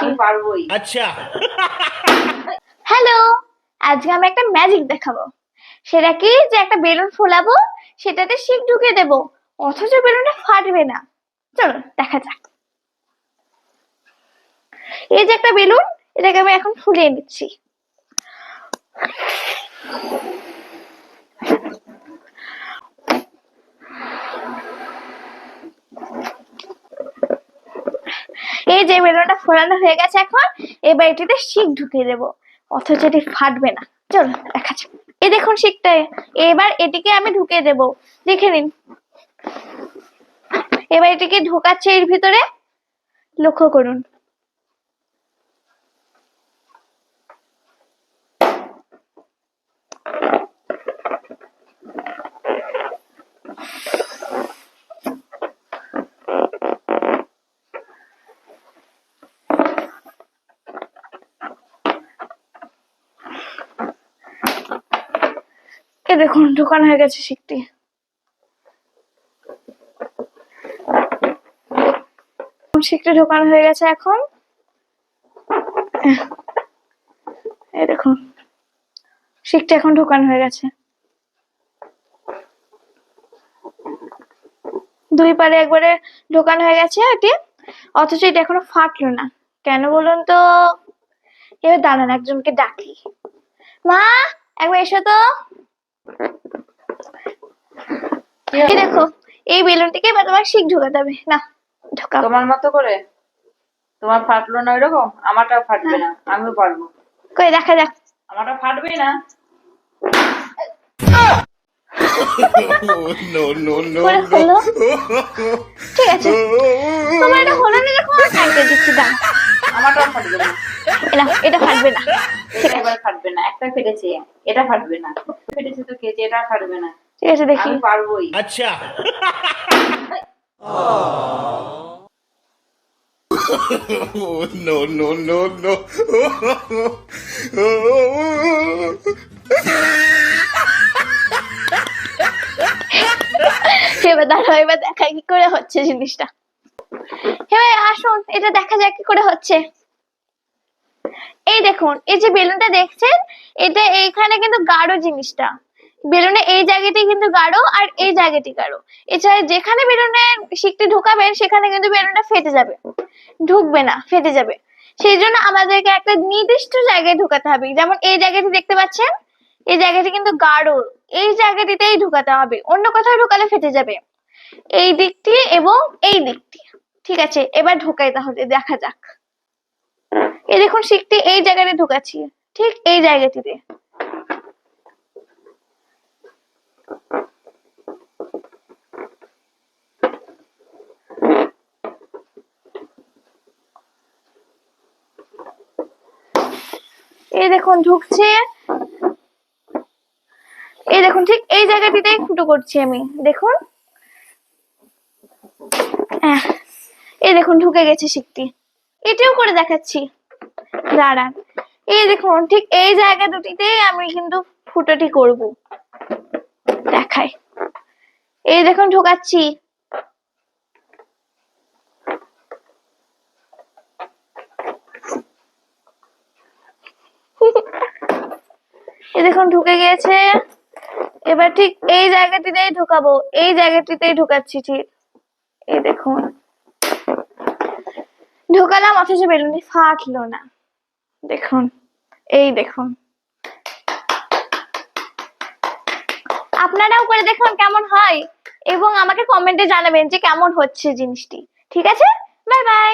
আমি পারবোই। আচ্ছা। হ্যালো আজকে আমি একটা ম্যাজিক দেখাবো। সেটা কি? যে একটা বেলুন ফোলাবো সেটাতে শিক ঢুকে দেব অথচ বেলুনটা ফাটবে না। চলো দেখা যাক। এই যে একটা বেলুন এটাকে আমি এখন ফুলিয়ে নিচ্ছি। এই যে বেলুনটা ফোলানো হয়ে গেছে এখন এবার এটিতে শিখ ঢুকিয়ে দেবো। অথচ এটি ফাটবে না। চলো দেখা যাক এই দেখুন শিখটা। এবার এটিকে আমি ঢুকিয়ে দেব। দেখে নিন। এবার এটিকে ঢোকাচ্ছে এর ভিতরে। লক্ষ্য করুন। দেখুন ঢোকানো হয়ে গেছে শিকটি শিকটি ঢোকানো হয়ে গেছে এখন। দেখুন এখন হয়ে গেছে। দুই পারে একবারে ঢোকানো হয়ে গেছে এটি অথচ এটা এখনও ফাটলো না। কেন বলুন তো? এবার দাঁড়ান, একজনকে ডাকি। মা, একবার এসো তো এই দেখো এই বেলুনটিকে এবার তোমার ঢোকাতে হবে। না ঢোকাও। তোমার মতো করে। তোমার ফাটলো না ওইরকম আমারটাও ফাটবে না আমিও পারব। কই দেখা যাক। আমারটা ফাটবে না। ঠিক আছে। তোমার এটা হলো না যখন? কাটতে দিচ্ছি দাও আমারটাও ফাটবে না। এটা এটা ফাটবে না। ঠিক আছে। ফাটবে না একটা ফেটেছে। এটা ফাটবে না। ফেটেছে তো কেটে এটা ফাটবে না। ঠিক আছে দেখি। পারবোই। আচ্ছা। oh, এবার দাঁড়াও এবার দেখা কি করে হচ্ছে জিনিসটা। এবার আসুন এটা দেখা যাক কি করে হচ্ছে। এই দেখুন এই যে বেলুনটা দেখছেন এটা এইখানে কিন্তু গাঢ় জিনিসটা। বেলুনে এই জায়গাটি কিন্তু গাঢ় আর এই জায়গাটি গাঢ়। এছাড়া যেখানে বেলুনের শিকটি ঢোকাবেন, সেখানে কিন্তু বেলুনটা ফেটে যাবে। ঢুকবে না, ফেটে যাবে। সেই জন্য আমাদেরকে একটা নির্দিষ্ট জায়গায় ঢোকাতে হবে। যেমন এই জায়গাটি দেখতে পাচ্ছেন? এই জায়গাটি কিন্তু গাঢ়। এই জায়গাটিতেই ঢোকাতে হবে। অন্য কোথাও ঢোকালে ফেটে যাবে। এই দিকটি এবং এই দিকটি। ঠিক আছে, এবার ঢোকাই তাহলে, দেখা যাক। এই দেখুন শিকটি এই জায়গাতে ঢোকাচ্ছি। ঠিক এই জায়গাটিতে। এই দেখুন ঢুকছে। এই দেখুন, ঠিক এই জায়গাটিতেই ফুটো করছি আমি, দেখুন। এই দেখুন, ঢুকে গেছে শিকটি এটাও করে দেখাচ্ছি। দাঁড়ান। এই দেখুন, ঠিক এই জায়গা দুটিতেই আমি কিন্তু ফুটোটি করব। দেখাই এই দেখুন, ঢোকাচ্ছি। এই দেখুন, ঢুকে গিয়েছে। এবার ঠিক এই জায়গাটিতেই ঢোকাবো। এই জায়গাটিতেই ঢোকাচ্ছি, ঠিক। এই দেখুন। ঢোকালাম, অথচ বেলুনটি ফাটলো না। দেখুন, এই দেখুন। আপনারাও করে দেখুন কেমন হয় এবং আমাকে কমেন্টে জানাবেন যে কেমন হচ্ছে জিনিসটি। ঠিক আছে? Bye bye